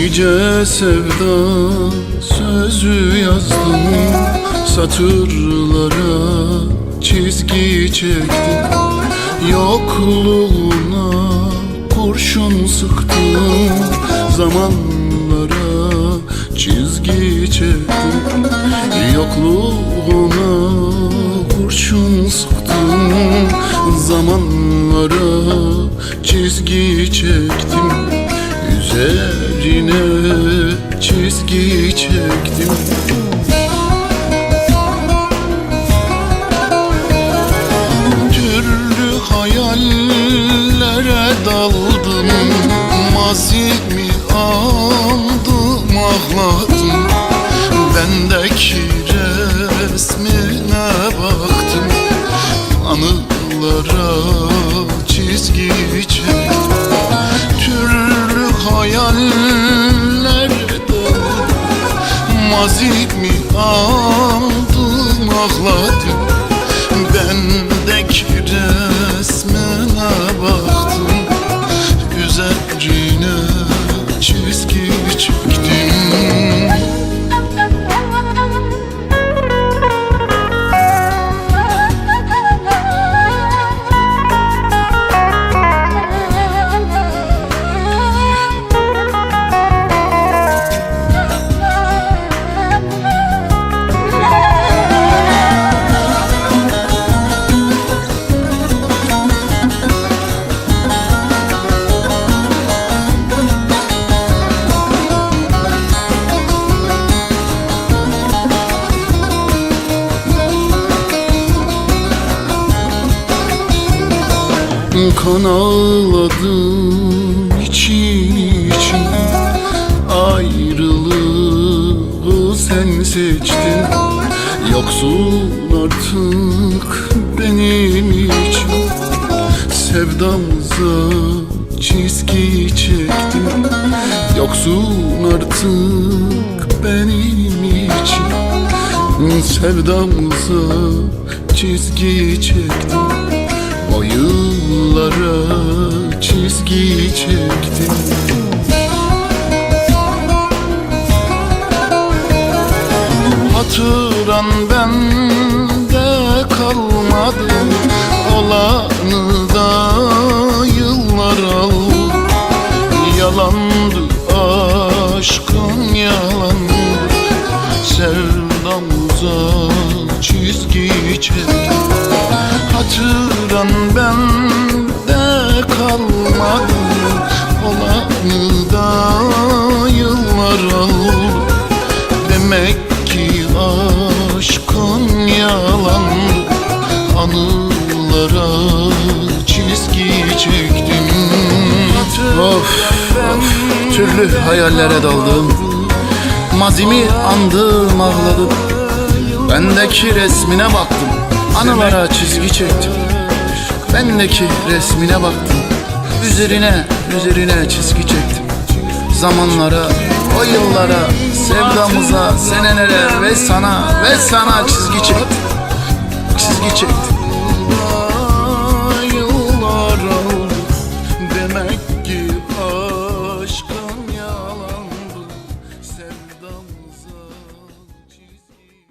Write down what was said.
Nice sevda sözü yazdım. Satırlara çizgi çektim. Yokluğuna kurşun sıktım. Zamanlara çizgi çektim. Yokluğuna kurşun sıktım. Zamanlara çizgi çektim Üzerine çizgi çektim. Türlü hayallere daldım. Mazimi aldım ağladım. Bendeki resmine baktım. Anılara çizgi Mazimi aldım ağladım Kan ağladım için için Ayrılığı sen seçtin. Yoksun artık benim için. Sevdamıza çizgi çektim Yoksun artık benim için. Sevdamıza çizgi çektim yıllara çizgi çektim Hatıran bende kalmadı Olanı da yıllar aldı. Yalandı aşkın yalandı Sevdamıza çizgi çektim Hatıran Anılara çizgi çektim. Of, of. Türlü hayallere daldım. Mazimi andım ağladım. Bendeki resmine baktım. Anılara çizgi çektim. Bendeki resmine baktım. Üzerine, üzerine çizgi çektim. Zamanlara, o yıllara, sevdamıza, senelere ve sana ve sana çizgi çektim. Çizgi çektim man